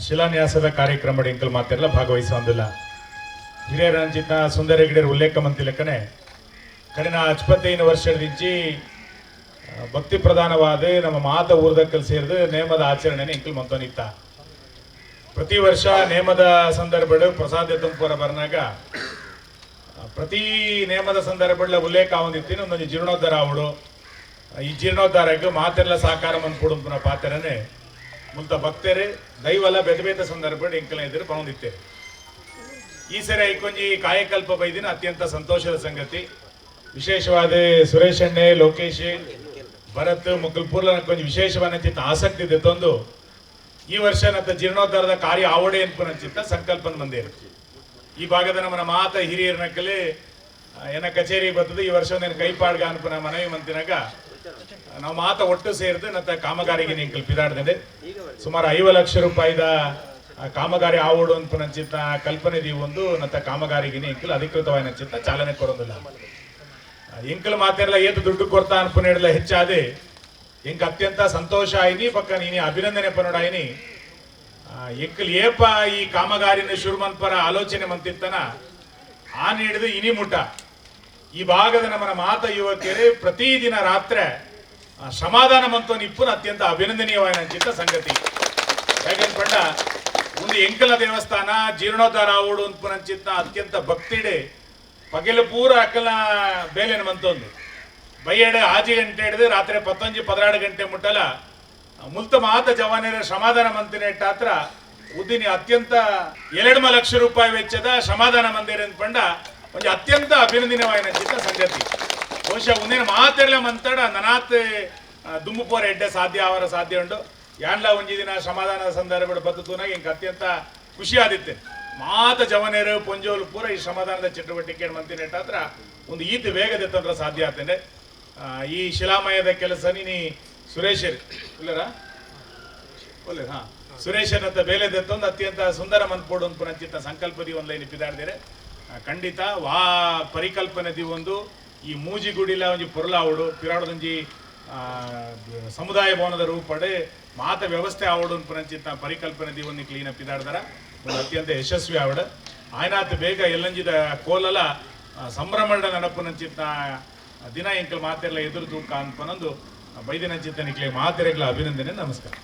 ಶಿಲಾನ್ಯಾಸದ ಕಾರ್ಯಕ್ರಮ ಇಂಕಲ್ ಮಾತಿರಲ್ಲ ಭಾಗವಹಿಸುವಂದಿಲ್ಲ ಹಿರಿಯ ರಂಜಿತ ಸುಂದರ ಗಿಡರ ಉಲ್ಲೇಖ ಮಂತಿಲಕ್ಕನೆ ಕಡಿನ ಹಚ್ಪತ್ತೈದು ವರ್ಷದಿಂಚಿ ಭಕ್ತಿ ಪ್ರಧಾನವಾದ ನಮ್ಮ ಮಾತ ಊರ್ದಕ್ಕಲ್ಲಿ ಸೇರಿದು ನೇಮದ ಆಚರಣೆನೇ ಇಂಕಲ್ ಮಂತೋನಿತ್ತ ಪ್ರತಿ ವರ್ಷ ನೇಮದ ಸಂದರ್ಭಗಳು ಪ್ರಸಾದ ತುಂಬುವರ ಬರ್ನಾಗ ಪ್ರತಿ ನೇಮದ ಸಂದರ್ಭ ಉಲ್ಲೇಖ ಆವಂದಿತ್ತೀನಿ ಒಂದೊಂದು ಜೀರ್ಣೋದ್ಧಾರ ಅವಳು ಈ ಜೀರ್ಣೋದ್ಧಾರಕ್ಕೆ ಮಾತೆಲ್ಲ ಸಾಕಾರ ಮಂದ್ಕೊಡುಂಪನ ಪಾತ್ರನೇ ಮುಂತ ಭಕ್ತರೇ, ದೈವಲ ಬೆದಬೇತ ಸಂದರ್ಭ ಎಂಕಲ ಎದುರು ಬಂದಿತ್ತೆ ಈ ಸರಿ ಐಕೊಂಜಿ ಕಾಯಕಲ್ಪ ಬೈದಿನ ಅತ್ಯಂತ ಸಂತೋಷದ ಸಂಗತಿ. ವಿಶೇಷವಾದ ಸುರೇಶ್ ಅಣ್ಣೆ, ಲೋಕೇಶ್, ಭರತ್ ಮುಗಲ್ಪುರ್ಲ ಕೊಂಚ ವಿಶೇಷವಾದ ಚಿತ್ತ, ಆಸಕ್ತಿ ಇದೆ ತಂದು. ಈ ವರ್ಷ ನತ್ತ ಜೀರ್ಣೋದ್ಧಾರದ ಕಾರ್ಯ ಆವಡೆ ಅನ್ಪುನಂಚಿತ್ತ ಸಂಕಲ್ಪನ ಬಂದೇರು ಈ ಭಾಗದ ನಮ್ಮ ಮಾತ ಹಿರಿಯರ ನಕಲಿ ಏನ ಕಚೇರಿ ಬರ್ತದೆ, ಈ ವರ್ಷ ಒಂದೇನು ಕೈಪಾಡ್ಗ ಅನ್ಪನ ಮನವಿ ಮಂತಿನಾಗ ನಾವು ಮಾತ ಒಟ್ಟು ಸೇರಿದು ನತ್ತ ಕಾಮಗಾರಿಗೆ ನೀನು ಕಲ್ಪಿದಾಡ್ದೆ ಸುಮಾರು ಐವತ್ತು ಲಕ್ಷ ರೂಪಾಯಿದ ಕಾಮಗಾರಿ ಆವಡು ಅಂತ ನಂಚಿತ್ತ ಕಲ್ಪನೆ ಒಂದು ನಂತ ಕಾಮಗಾರಿಗೆ ಇಂಕಲ್ ಅಧಿಕೃತವಾಗಿ ನಂಚಿತ್ತ ಚಾಲನೆ ಕೊಡೋದಿಲ್ಲ. ಇಂಕಲ್ ಮಾತೆಲ್ಲ ಏತು ದುಡ್ಡು ಕೊಡ್ತಾ ಅನ್ಪು ಹಿಡ್ಲ ಹೆಚ್ಚಾದೆ, ಇಂಕ ಅತ್ಯಂತ ಸಂತೋಷ ಆಯ್ನಿ, ಪಕ್ಕ ನೀನಿ ಅಭಿನಂದನೆ ಪನೋಡಾಯಿನಿ. ಇಂಕಲ್ ಏಪ ಈ ಕಾಮಗಾರಿನ ಶುರುಮನ್ ಪರ ಆಲೋಚನೆ ಮಂತಿತ್ತನ, ಆ ನೀಡಿದ ಇನಿ ಮುಟ. ಈ ಭಾಗದ ನಮ್ಮ ಮಾತ ಯುವತಿಯರೇ ಪ್ರತಿದಿನ ರಾತ್ರಿ ಸಮಾಧಾನ ಮಂತೋನ್ ಇಪ್ಪುನ ಅತ್ಯಂತ ಅಭಿನಂದನೀಯವಾದ ಚಿತ್ತ ಸಂಗತಿ. ಯಾಕೆಂದ್ಕೊಂಡ ಒಂದು ಎಂಕಲ ದೇವಸ್ಥಾನ, ಜೀರ್ಣೋದ್ಧಾರ ಅಂತ ಅತ್ಯಂತ ಭಕ್ತಿಡೆ, ಪಗೆಲು ಪೂರ ಅಕ್ಕಲ ಬೇಲೆನ ಮಂತೊಂದು. ಬೈಯಡೆ ಆಜಿ ಗಂಟೆ ಹಿಡಿದು ರಾತ್ರಿ ಪತ್ತೊಂಜಿ ಪದನಾಡು ಗಂಟೆ ಮುಟ್ಟಲ ಮುಲ್ತ ಮಾತ ಜವಾನರ ಸಮಾಧಾನ ಮಂದಿರ ಇಟ್ಟಾತ್ರ, ಉದ್ದಿನಿ ಅತ್ಯಂತ ಎರಡು ಲಕ್ಷ ರೂಪಾಯಿ ವೆಚ್ಚದ ಸಮಾಧಾನ ಮಂದಿರ ಅಂದ್ಕೊಂಡ ಒಂದು ಅತ್ಯಂತ ಅಭಿನಂದನೀಯವಾದ ಚಿತ್ತ ಸಂಗತಿ. ಬಹುಶಃ ಒಂದಿನ ಮಾತೆಲ್ಲ ಮಂತಾಡ ನನಾತ್ ದುಂಬುಪೋರ ಎಡ್ಡೆ ಸಾಧ್ಯ ಅವರ ಸಾಧ್ಯ ಉಂಡು ಯಾನ್ಲ ಒಂಜಿ ದಿನ ಸಮಾಧಾನದ ಸಂದರ್ಭ ನಂಗೆ ಹಿಂಗೆ ಅತ್ಯಂತ ಖುಷಿ ಆದಿತ್ತೆ. ಮಾತ ಜವನೇರು ಪೊಂಜೋಲು ಪೂರ ಈ ಸಮಾಧಾನದ ಚಟುವಟಿಕೆ ಮಂತಿನ ಇಟ್ಟಾದ್ರ ಒಂದು ಈತ ವೇಗದ ತಂತ್ರ ಸಾಧ್ಯ ಆತೇನೆ ಈ ಶಿಲಾಮಯದ ಕೆಲಸ ನೀನಿ ಸುರೇಶರ್ ಇಲ್ಲರ? ಒಳ್ಳೆ ಹಾ. ಸುರೇಶನ್ ಅಂತ ಬೇಲೆ ದತ್ತೊಂದು ಅತ್ಯಂತ ಸುಂದರ ಮನ್ಪೋಡು ಅಂತ ಪುನಂಚಿತ್ತ ಸಂಕಲ್ಪದಿ ಒಂದು ಲೈನ್ ಇಪ್ಪಿದಾಡ್ದಿರೆ. ಆ, ಖಂಡಿತ ವಾ ಪರಿಕಲ್ಪನೆ ದಿ ಒಂದು ಈ ಮೂಜಿ ಗುಡಿಲ ಒಂಜಿ ಪೊರ್ಲಾವುಡು, ಪಿರಾಡದೊಂಜಿ ಸಮುದಾಯ ಭವನದ ರೂಪಡೆ ಮಾತ ವ್ಯವಸ್ಥೆ ಆವಡು ಪುನಂಚಿತ್ತ ಪರಿಕಲ್ಪನೆ ದೀವನ್ನ ಕ್ಲೀನ್ ಅಪ್ ಒಂದು ಅತ್ಯಂತ ಯಶಸ್ವಿ ಆವಡ. ಆಯ್ನಾತ್ ಬೇಗ ಎಲ್ಲಂಜಿದ ಕೋಲಲ ಸಂಭ್ರಮದ ನಡಪುನಂಚಿತ್ತ ದಿನ ಎಂಕಲ್ ಮಾತೆಲ್ಲ ಎದುರು ತೂಕ ಅನ್ಪನೊಂದು ನಿಕ್ಲೆ ಮಾತೆರೆಗಳ ಅಭಿನಂದನೆ, ನಮಸ್ಕಾರ.